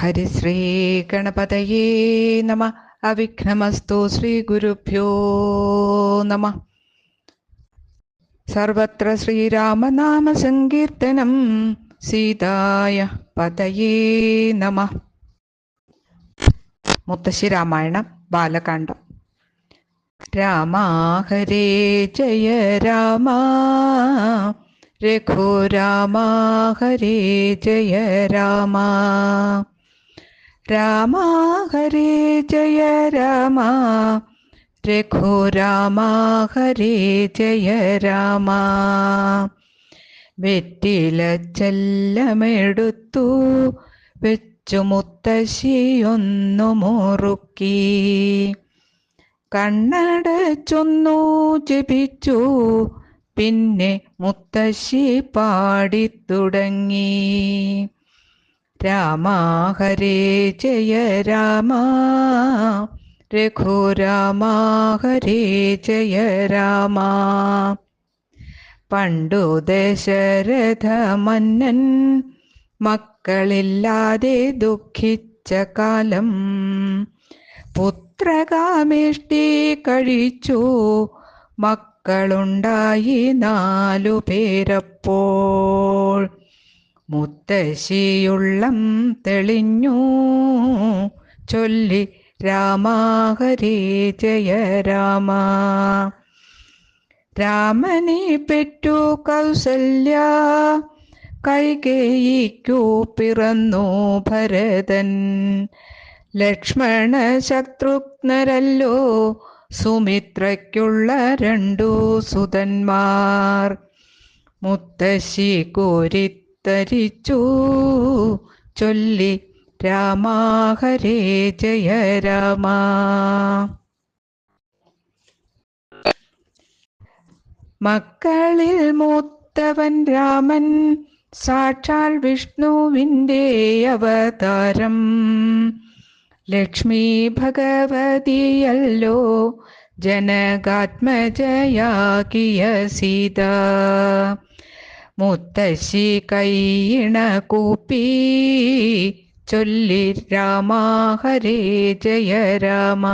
ഹരിശ്രീ ഗണപതയേ നമ അവിഘ്നമസ്തു ശ്രീ ഗുരുഭ്യോ നമ സർവത്ര ശ്രീരാമനാമ സങ്കീർത്തനം സീതായ പതയേ നമ മുത്തശ്ശി രാമായണം ബാലകാണ്ഡം. രാമ ഹരേ ജയ രാമ। രഘുരാമ ഹരേ ജയ രാമ। രാമ ഹരേ ജയ രാമ. രഘുരാമ ഹരേ ജയ രാമ. വെറ്റില ചെല്ലമെടുത്തു വെച്ചു മുത്തശ്ശിയൊന്നു മുറുക്കി. കണ്ണടച്ചൊന്നു ജപിച്ചു പിന്നെ മുത്തശ്ശി പാടിത്തുടങ്ങി രാമ ഹരേ ജയ രാമ. രഘുരാമ ഹരേ ജയ രാമ. പണ്ടു ദശരഥ മന്നൻ മക്കളില്ലാതെ ദുഃഖിച്ച കാലം പുത്രകാമിഷ്ടി കഴിച്ചു. മക്കളുണ്ടായി നാലു പേരപ്പോൾ മുത്തശ്ശിയുള്ളം തെളിഞ്ഞു. ചൊല്ലി രാമാഹരേ ജയ രാമ. രാമനെ പെറ്റു കൗസല്യ കൈകേയിക്കു പിറന്നു ഭരതൻ. ലക്ഷ്മണ ശത്രുഘ്നരല്ലോ സുമിത്രയ്ക്കുള്ള രണ്ടു സുതന്മാർ മുത്തശ്ശി കോരിത്തരിച്ചു ചൊല്ലി രാമാഹരേ ജയ രാമ. മക്കളിൽ മൂത്തവൻ രാമൻ സാക്ഷാൽ വിഷ്ണുവിന്റെ അവതാരം. ലക്ഷ്മി ഭഗവതിയല്ലോ ജനകാത്മജയാകിയ സീത. മുത്തശ്ശി കൈയിണ കൂപ്പി. ചൊല്ലി രാമ ഹരേ ജയ രാമ.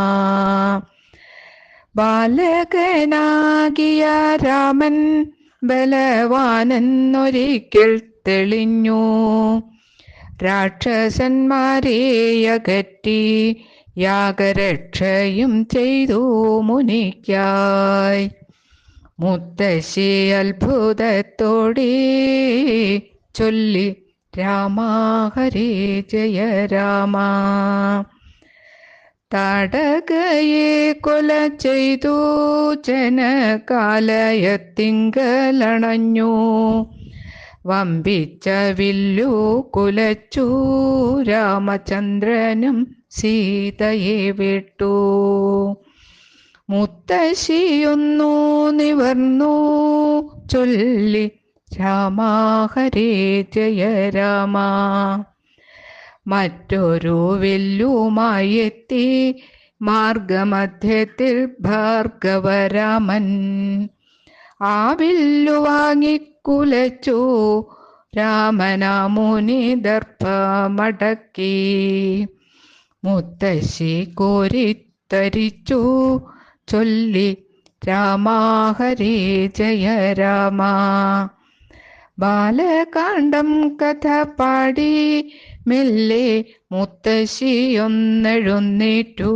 ബാലകനാകിയ രാമൻ ബലവാനെന്നൊരിക്കൽ തെളിഞ്ഞു. രാക്ഷസന്മാരെ അകറ്റി യാഗരക്ഷയും ചെയ്തു മുനിക്കായി. മുത്തശ്ശി അത്ഭുതത്തോടെ ചൊല്ലി രാമ ഹരേ ജയ രാമ. തടകയെ കൊല ചെയ്തു ജനകാലയത്തിങ്കലണഞ്ഞു. വമ്പിച്ച വില്ലു കുലച്ചു രാമചന്ദ്രനും സീതയെ വിട്ടു. മുത്തശ്ശിയൊന്നു നിവർന്നു. ചൊല്ലി രാമ ഹരേ ജയ രാമ. മറ്റൊരു വെല്ലുമായി എത്തി. മാർഗമധ്യത്തിൽ ഭാർഗവരാമൻ. ആ വില്ലു വാങ്ങിക്കുലച്ചു രാമനാമുനി ദർഭമടക്കി മുത്തശ്ശി കോരിത്തരിച്ചു. ചൊല്ലി രാമ ഹരേ ജയ രാമ. ബാലകാണ്ഡം കഥ പാടി മെല്ലെ മുത്തശ്ശിയൊന്നെഴുന്നേറ്റു.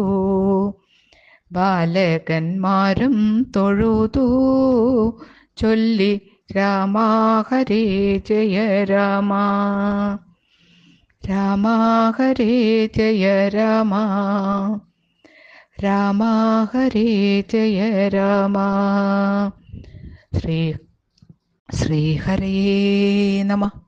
ബാലകന്മാരും തൊഴുതു ചൊല്ലി രാമ ജയ രാമ. രാമ ജയ രാമ. രാമ ഹരേ ജയ രാമ. ശ്രീ ശ്രീഹരേ നമ.